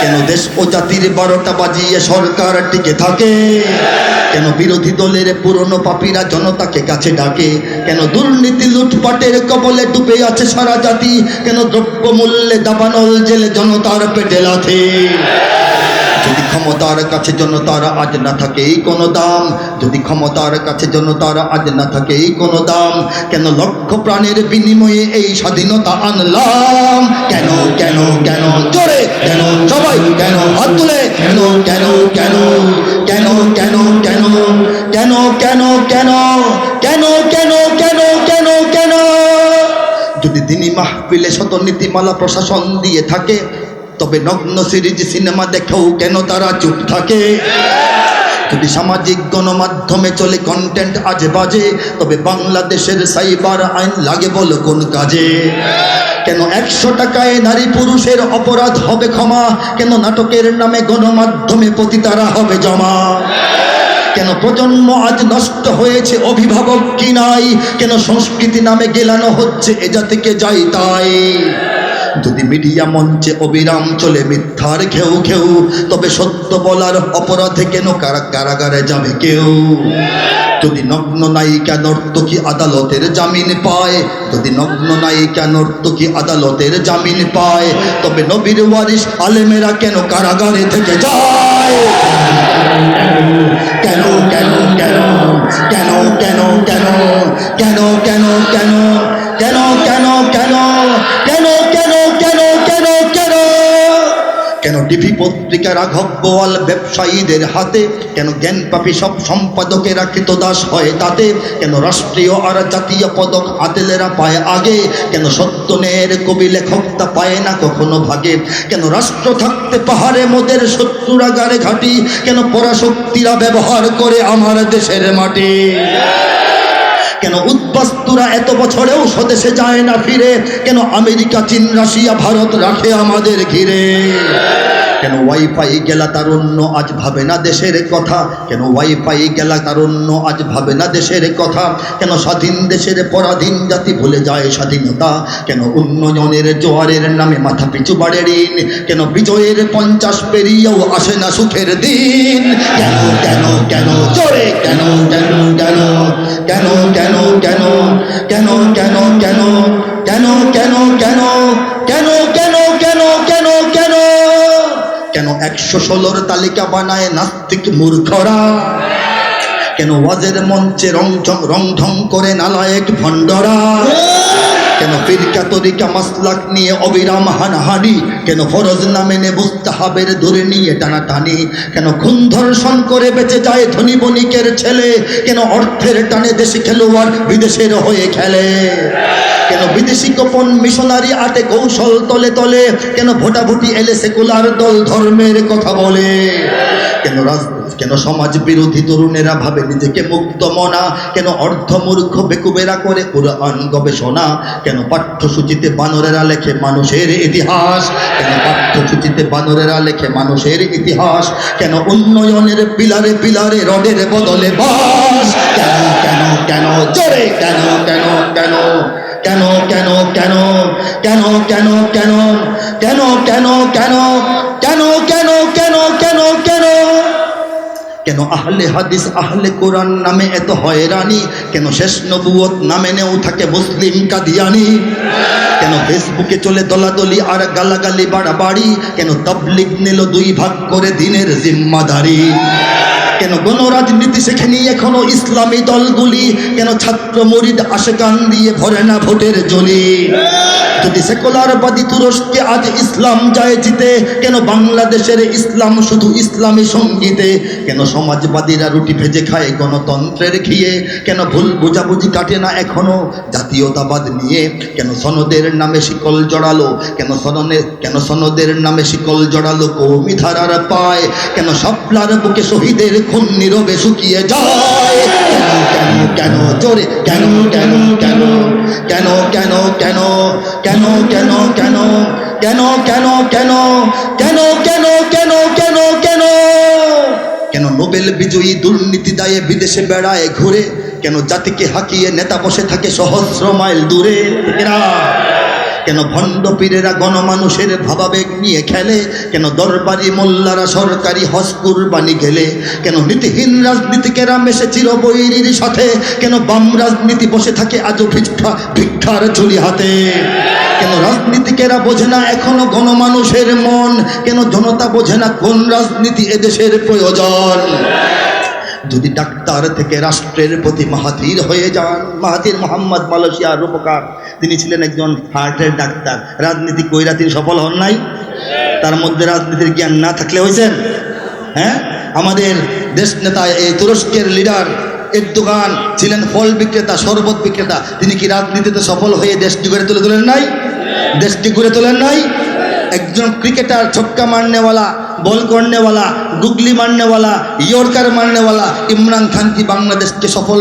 কেন দেশ ও জাতির বারোটা বাজিয়ে সরকার টিকে থাকে? কেন বিরোধী দলের পুরনো পাপীরা জনতাকে কাছে ডাকে? কেন দুর্নীতি লুটপাটের কবলে ডুবে আছে সারা জাতি? কেন দ্রব্য মূল্যে দাবানল জেলে জনতার পেটে লাথে? যদি ক্ষমতার কাছে জন্য তারা আজ না থাকে, এই কোনো দাম। যদি ক্ষমতার কাছে জন্য তারা আজ না থাকে, এই কোনো দাম। কেন লক্ষ প্রাণের বিনিময়ে এই স্বাধীনতা আনলাম? কেন কেন কেন? জোরে, কেন? সবাই কেন? হাত তুলে। কেন কেন কেন? কেন কেন কেন? কেন কেন কেন? কেন কেন কেন কেন কেন? যদি তিনি মাহফিলে শত নীতিমালা প্রশাসন দিয়ে থাকে তবে নগ্ন সিরিজ সিনেমা দেখেও কেন তারা চুপ থাকে? যদি সামাজিক গণমাধ্যমে চলে কন্টেন্ট আজে বাজে, তবে বাংলাদেশের সাইবার আইন লাগে বলো কোন কাজে? কেন একশো টাকায় নারী পুরুষের অপরাধ হবে ক্ষমা? কেন নাটকের নামে গণমাধ্যমে পতিতারা হবে জমা? কেন প্রজন্ম আজ নষ্ট হয়েছে অভিভাবক কি নাই? কেন সংস্কৃতি নামে গেলানো হচ্ছে এ জাতিকে যাই তাই? যদি মিডিয়া মঞ্চে অবিরাম চলে মিথ্যার ঘেউ ঘেউ তবে সত্য বলার অপরাধে কেন কারা কারাগারে যাবে কেউ যদি নগ্ন নায়িকা নর্তকী আদালতের জামিন পায় যদি নগ্ন নায়িকা নর্তকী আদালতের জামিন পায় তবে নবীর ওয়ারিস আলেমেরা কেন কারাগারে থেকে যায় কেন কেন কেন কেন কেন কেন কেন কেন কেন কেন কেন পত্রিকা রাঘব বোয়াল ব্যবসায়ীদের হাতে, কেন জ্ঞানপাপী সব সম্পাদকেরা কৃতদাস হয় তাতে, কেন রাষ্ট্রীয় আর জাতীয় পদক আতেলেরা পায় আগে, কেন সত্য সত্যনের কবি লেখকটা পায় না কখনো ভাগে, কেন রাষ্ট্র থাকতে পাহাড়ে মোদের শত্রুরা গারে ঘাটি, কেন পরাশক্তিরা ব্যবহার করে আমার দেশের মাটি? কেন উদ্বাস্তুরা এত বছরেও স্বদেশে যায় না ফিরে, কেন আমেরিকা, চীন, রাশিয়া, ভারত রাখে আমাদের ঘিরে? কেন ওয়াইফাই গেলা তারুণ্য আজ ভাবে না দেশের কথা কেন ওয়াইফাই গেলা তারুণ্য আজ ভাবে না দেশের কথা কেন স্বাধীন দেশের পরাধীন জাতি ভুলে যায় স্বাধীনতা কেন উন্নয়নের জোয়ারের নামে মাথা পিছু বাড়ে ঋণ কেন বিজয়ের পঞ্চাশ পেরিয়েও আসে না সুখের দিন কেন কেন কেন জোরে কেন কেন কেন কেন কেন কেন কেন কেন কেন কেন কেন কেন কেন কেন কেন কেন কেন কেন একশো ষোলোর তালিকা বানায় নাস্তিক মূর্খরা। কেন ওয়াজের মঞ্চে রং ঢং করে নালায়েক ভণ্ডরা? কেন ফিরকা তরিকা মাসলাক নিয়ে অবিরাম হানাহানি? কেন ফরজ না মেনে মুস্তাহাবের ধরে নিয়ে টানাটানি? কেন খুন ধর্ষণ করে বেঁচে যায় ধনী বণিকের ছেলে? কেন অর্থের টানে দেশি খেলোয়াড় বিদেশের হয়ে খেলে? কেন বিদেশি গোপন মিশনারি আটে কৌশল তলে তলে? কেন ভোটাভুটি এলে সেকুলার দল ধর্মের কথা বলে? কেন রাজ কেন সমাজ বিরোধী তরুণেরা ভাবে নিজেকে মুক্ত মনা কেন অর্ধমূর্খ বেকুবেরা করে কোরআন গবেষণা কেন পাঠ্যসূচিতে বানরেরা লেখে মানুষের ইতিহাস কেন পাঠ্যসূচিতে বানরেরা লেখে মানুষের ইতিহাস কেন উন্নয়নের পিলারে পিলারে রডের বদলে বাস কেন কেন কেন জোরে কেন কেন কেন কেন কেন কেন কেন কেন কেন কেন কেন কেন কেন কেন কেন কেন আহলে হাদিস, আহলে কোরআন নামে এত হয়রানি? কেন শেষ নবুয়ত নামে নেও থাকে মুসলিম কাদিয়ানি? কেন ফেসবুকে চলে দলাদলি আর গালাগালি বাড়াবাড়ি? কেন তাবলিগ নিল দুই ভাগ করে দিনের জিম্মাদারি? কেন গণরাজনীতি শেখেনি এখনও ইসলামী দলগুলি? কেন ছাত্র মরিদ আশেকান দিয়ে ভরে না ভোটের জলি? যদি সেকুলারবাদী তুরস্কে আজ ইসলাম যায় জিতে, কেন বাংলাদেশের ইসলাম শুধু ইসলামী সঙ্গীতে? কেন সমাজবাদীরা রুটি ভেজে খায় গণতন্ত্রের ঘিয়ে কেন ভুল বোঝাবুঝি কাটে না এখনও জাতীয়তাবাদ নিয়ে কেন সনদের নামে শিকল জড়ালো কেন সননে কেন সনদের নামে শিকল জড়ালো কৌমি ধারার পায় কেন সাপলার বুকে শহীদের খুন নীরবে শুকিয়ে যায় কেন কেন কেন জোরে কেন কেন কেন কেন কেন কেন কেন কেন কেন কেন কেন কেন কেন কেন কেন নোবেল বিজয়ী দুর্নীতি দায়ে বিদেশে বেড়ায় ঘুরে, কেন জাতিকে হাঁকিয়ে নেতা বসে থাকে সহস্র মাইল দূরে? কেন ভণ্ড পীরেরা গণমানুষের ভাবাবেগ নিয়ে খেলে? কেন দরবারি মোল্লারা সরকারি হজ কুরবানি গেলে? কেন নীতিহীন রাজনীতিকেরা মেশে চিরবৈরীর সাথে? কেন বাম রাজনীতি বসে থাকে আজও ভিক্ষা ভিক্ষার ঝুলি হাতে? কেন রাজনীতিকেরা বোঝে না এখনও গণমানুষের মন? কেন জনতা বোঝে না কোন রাজনীতি এদেশের প্রয়োজন? যদি ডাক্তার থেকে রাষ্ট্রের প্রতি মাহাতির হয়ে যান মাহাতির মোহাম্মদ মালয়েশিয়ার রূপকার, তিনি ছিলেন একজন হার্টের ডাক্তার। রাজনীতি কইরা তিনি সফল হন নাই? তার মধ্যে রাজনীতির জ্ঞান না থাকলে হয়েছেন হ্যাঁ? আমাদের দেশ নেতা এই তুরস্কের লিডার এরদোগান ছিলেন ফল বিক্রেতা, শরবত বিক্রেতা। তিনি কি রাজনীতিতে সফল হয়ে দেশটি গড়ে তুলে তোলেন নাই? দেশটি গড়ে তোলেন নাই। একজন ক্রিকেটার ছক্কা মারনেওয়ালা, বল করনেওয়ালা, গুগলি মারনেওয়ালা, ইয়র্কার মারনেওয়ালা, ইমরান খান কি বাংলাদেশকে সফল,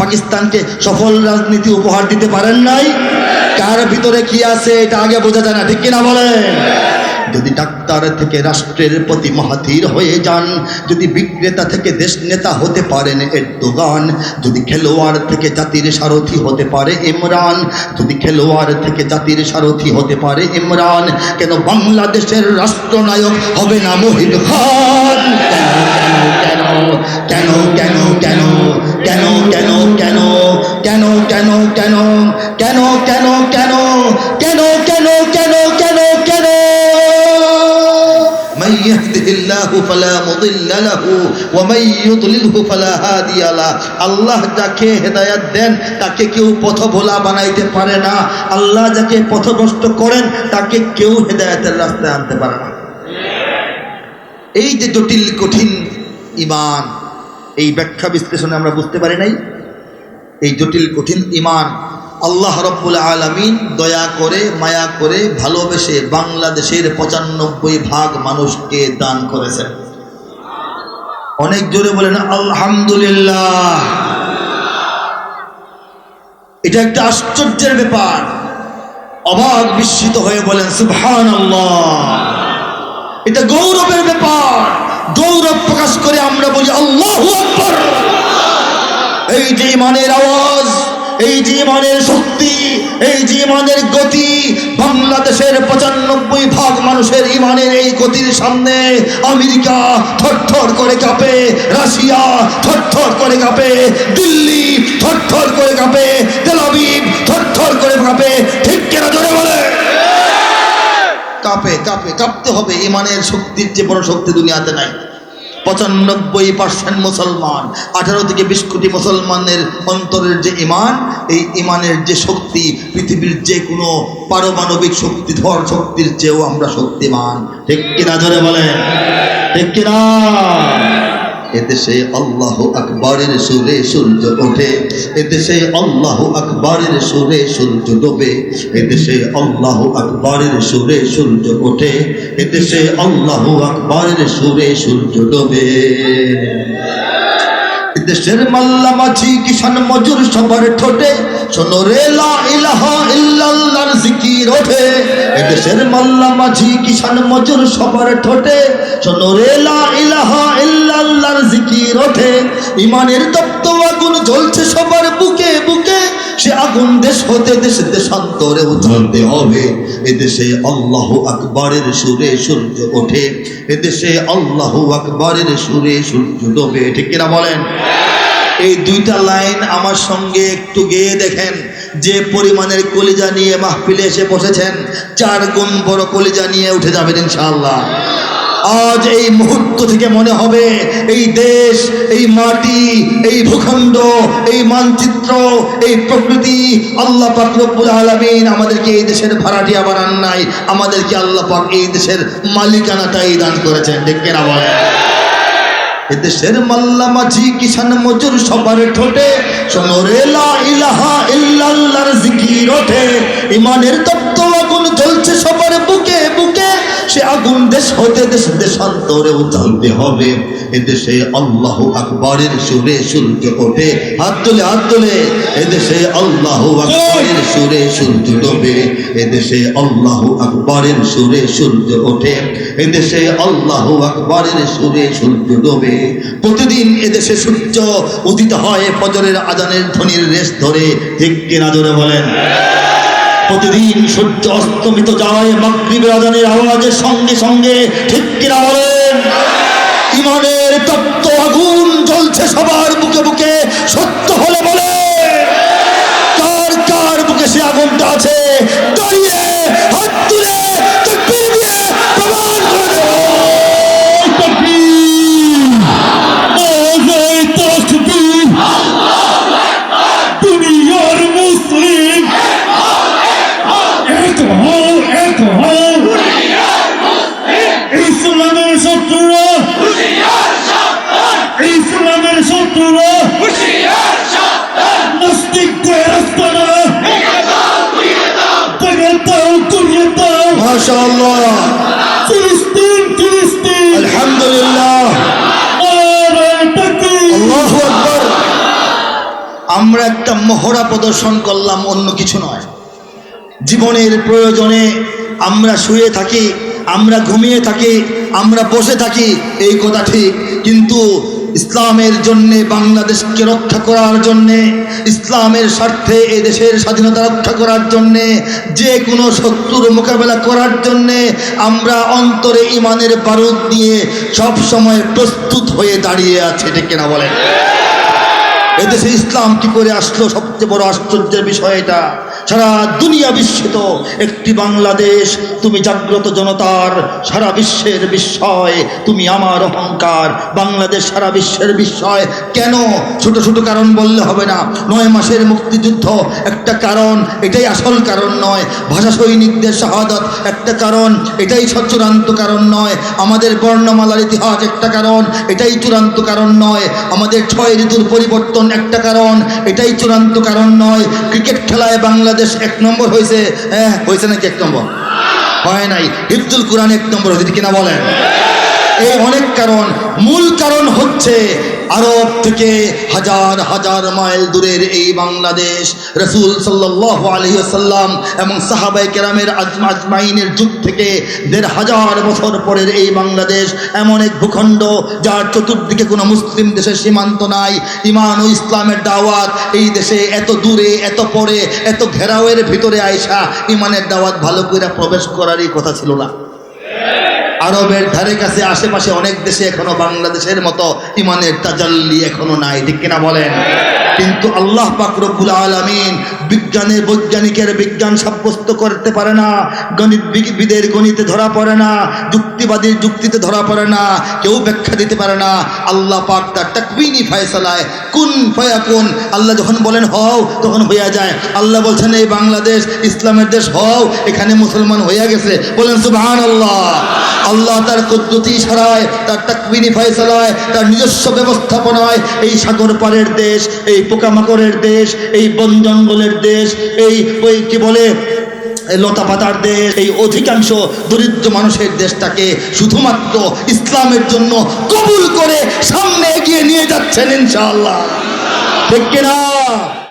পাকিস্তানকে সফল রাজনীতি উপহার দিতে পারেন নাই? কার ভিতরে কি আছে, এটা আগে বোঝা যায় না, ঠিক কিনা বলেন? যদি ডাক্তার থেকে রাষ্ট্রের প্রতি মাহাতির হয়ে যান যদি বিক্রেতা থেকে দেশ নেতা হতে পারেন এর দোগান যদি খেলোয়াড় থেকে জাতির সারথি হতে পারে ইমরান যদি খেলোয়াড় থেকে জাতির সারথি হতে পারে ইমরান কেন বাংলাদেশের রাষ্ট্রনায়ক হবে না মোহিত খান কেন কেন কেন কেন কেন কেন কেন কেন কেন কেন কেন কেন কেন কেন يهده الله فلا مضل له ومن يضلله فلا هادي له আল্লাহ যাকে হেদায়াত দেন তাকে কেউ পথভোলা বানাইতে পারে না আল্লাহ যাকে পথভ্রষ্ট করেন তাকে কেউ হেদায়াতের রাস্তায় আনতে পারে না এই যে জটিল কঠিন ইমান এই ব্যাখ্যা বিশ্লেষণে আমরা বুঝতে পারি নাই এই জটিল কঠিন ইমান আল্লাহ রব্বুল আলমিন দয়া করে, মায়া করে ভালোবেসে বাংলাদেশের পঁচানব্বই ভাগ মানুষকে দান করেছেন। অনেক জোরে বলেন, আলহামদুলিল্লাহ। এটা একটা আশ্চর্যের ব্যাপার। অবাক বিস্মিত হয়ে বলেন সুবহান এটা গৌরবের ব্যাপার। গৌরব প্রকাশ করে আমরা বলি, আল্লাহ এই যে ইমানের আওয়াজ এই ইমানের শক্তি, এই ইমানের গতি বাংলাদেশের পঁচানব্বই ভাগ মানুষের ইমানের এই গতির সামনে আমেরিকা থরথর করে কাঁপে, রাশিয়া থরথর করে কাঁপে, দিল্লি থরথর করে কাঁপে তেলাবিব থরথর করে কাঁপে, ঠিক কেনা জোরে বলে? কাঁপে কাঁপে, কাঁপতে হবে, ইমানের শক্তির যে বড় শক্তি দুনিয়াতে নাই। পঁচানব্বই পার্সেন্ট মুসলমান, আঠারো থেকে বিশ কোটি মুসলমানের অন্তরের যে ইমান এই ইমানের যে শক্তি, পৃথিবীর যে কোনো পারমাণবিক শক্তি, ধর শক্তির চেয়েও আমরা শক্তিমান। ঠিক কিনা ধরে বলেন? ঠিক কিনা? এদেশে আল্লাহ আকবরের সুরে সূর্য ওঠে এদেশে আল্লাহ আকবরের সুরে সূর্য ডোবে এদেশে আল্লাহ আকবরের সুরে সূর্য ওঠে এদেশে আল্লাহ আকবরের সুরে সূর্য ডোবে। দেশের মাল্লা মাঝি কিষান মজুর সবার ঠোঁটে, শোনো রে ইল্লাল্লাহর জিকির ওঠে। দেশের মাল্লা মাঝি কিষান মজুর সবার ঠোঁটে, শোনো রে ইল্লাল্লাহর জিকির ওঠে। ইমানের তপ্ত আগুন জ্বলছে সবার বুকে বুকে। সে আগুন দেশ হতে দেশ দেশান্তরেও জ্বলতে হবে। এদেশে আল্লাহ আকবরের সুরে সূর্য ওঠে। এদেশে আল্লাহ আকবরের সুরে সূর্য ডোবে। ঠিক কিনা বলেন? এই দুইটা লাইন আমার সঙ্গে একটু গেয়ে দেখেন। যে পরিমাণের কলিজা নিয়ে মাহফিলে এসে বসেছেন, চার গুণ বড় কলিজা নিয়ে উঠে যাবেন ইনশাআল্লাহ। আজ এই মুহূর্ত থেকে মনে হবে, এই দেশ, এই মাটি, এই ভূখণ্ড, এই মানচিত্র, এই প্রকৃতি আল্লাহ পাক রব্বুল আলামিন আমাদেরকে এই দেশের ভাড়াটিয়া বানান নাই, আমাদেরকে আল্লাহ পাক এই দেশের মালিকানাটাই দান করেছেন দেখে না বলেন? এদেশের মাল্লা মাঝি কিষান মজুর সবার ঠোঁটে শোনো রে লা ইলাহা ইল্লাল্লাহর জিকির ওঠে ইমানের তপ্ত আগুন জ্বলছে সবার বুকে বুকে। সে আগুন দেশ হতে দেশ দেশান্তরেও জ্বলতে হবে। এদেশে আল্লাহ আকবরের সুরে সূর্য ওঠে। হাত তুলে হাত তুলে। এদেশে আল্লাহ আকবরের সুরে সূর্য ডোবে এদেশে আল্লাহ আকবরের সুরে সূর্য ওঠে। এদেশে আল্লাহ আকবরের সুরে সূর্য ডোবে প্রতিদিন এদেশে সূর্য উদিত হয় ফজরের আজানের ধ্বনির রেশ ধরে। ঠিক কিনা ধরে বলেন? প্রতিদিন সূর্য অস্তমিত যায় মাগরিবের আজানের আওয়াজের সঙ্গে সঙ্গে ঠিক কিনা বলেন? ইমানের তপ্ত আগুন আমরা একটা মহড়া প্রদর্শন করলাম, অন্য কিছু নয়। জীবনের প্রয়োজনে আমরা শুয়ে থাকি, আমরা ঘুমিয়ে থাকি, আমরা বসে থাকি, এই কথা ঠিক। কিন্তু ইসলামের জন্যে, বাংলাদেশকে রক্ষা করার জন্যে, ইসলামের স্বার্থে, এই দেশের স্বাধীনতা রক্ষা করার জন্যে যে কোনো শত্রুর মোকাবেলা করার জন্যে, আমরা অন্তরে ইমানের বারুদ নিয়ে সব সময় প্রস্তুত হয়ে দাঁড়িয়ে আছি, ঠিক কিনা বলেন? এদেশে ইসলাম কি করে আসলো? সবচেয়ে বড় আশ্চর্যের বিষয় এটা। সারা দুনিয়া বিস্মিত একটি বাংলাদেশ, তুমি জাগ্রত জনতার সারা বিশ্বের বিস্ময়, তুমি আমার অহংকার। বাংলাদেশ সারা বিশ্বের বিস্ময়। কেন? ছোট ছোট কারণ বললে হবে না। নয় মাসের মুক্তিযুদ্ধ একটা কারণ, এটাই আসল কারণ নয়। ভাষা সৈনিকদের শাহাদত একটা কারণ, এটাই চূড়ান্ত কারণ নয়। আমাদের বর্ণমালার ইতিহাস একটা কারণ, এটাই চূড়ান্ত কারণ নয়। আমাদের ছয় ঋতুর পরিবর্তন একটা কারণ, এটাই চূড়ান্ত কারণ নয়। ক্রিকেট খেলায় বাংলাদেশ এক নম্বর হয়েছে হ্যাঁ হয়েছে নাকি এক নম্বর? হয় নাই। হিফজুল কোরআন এক নম্বর হয়েছে কিনা বলেন? এই অনেক কারণ। মূল কারণ হচ্ছে আরব থেকে হাজার হাজার মাইল দূরের এই বাংলাদেশ, রসুল সাল্লাহ আলহিসাল্লাম এবং সাহাবাই কেরামের আজমা আজমাইনের যুগ থেকে দেড় হাজার বছর পরের এই বাংলাদেশ এমন এক ভূখণ্ড যার চতুর্দিকে কোনো মুসলিম দেশের সীমান্ত নাই। ইমান ও ইসলামের দাওয়াত এই দেশে এত দূরে, এত পরে, এত ঘেরাওয়ের ভিতরে আয়সা ইমানের দাওয়াত ভালো করে প্রবেশ করারই কথা ছিল না। আরবের ধারে কাছে আশেপাশে অনেক দেশে এখনও বাংলাদেশের মতো ইমানের তাজাল্লি এখনও নাই, ঠিক কিনা বলেন? কিন্তু আল্লাহ পাক রব্বুল আলামিন বিজ্ঞানের বৈজ্ঞানিকের বিজ্ঞান সাব্যস্ত করতে পারে না, গণিত বিদের গণিতে ধরা পড়ে না, যুক্তিবাদীর যুক্তিতে ধরা পড়ে না, কেউ ব্যাখ্যা দিতে পারে না। আল্লাহ পাক তার তাকবিনী ফয়সালায় কুন ফয়াকুন, আল্লাহ যখন বলেন হও, তখন হইয়া যায়। আল্লাহ বলছেন, এই বাংলাদেশ, ইসলামের দেশ হও, এখানে মুসলমান হইয়া গেছে। বলেন সুবহান আল্লাহ আল্লাহ তার কুদ্দুতি সারায় তার তাকবিনী ফয়সালায়, তার নিজস্ব ব্যবস্থাপনায় এই সাগর পাড়ের দেশ, এই পোকামাকড়ের দেশ, এই বন জঙ্গলের দেশ, এই ওই কি বলে লতা পাতার দেশ, এই অধিকাংশ দরিদ্র মানুষের দেশটাকে শুধুমাত্র ইসলামের জন্য কবুল করে সামনে এগিয়ে নিয়ে যাচ্ছেন ইনশাআল্লাহ। ঠিক কিনা?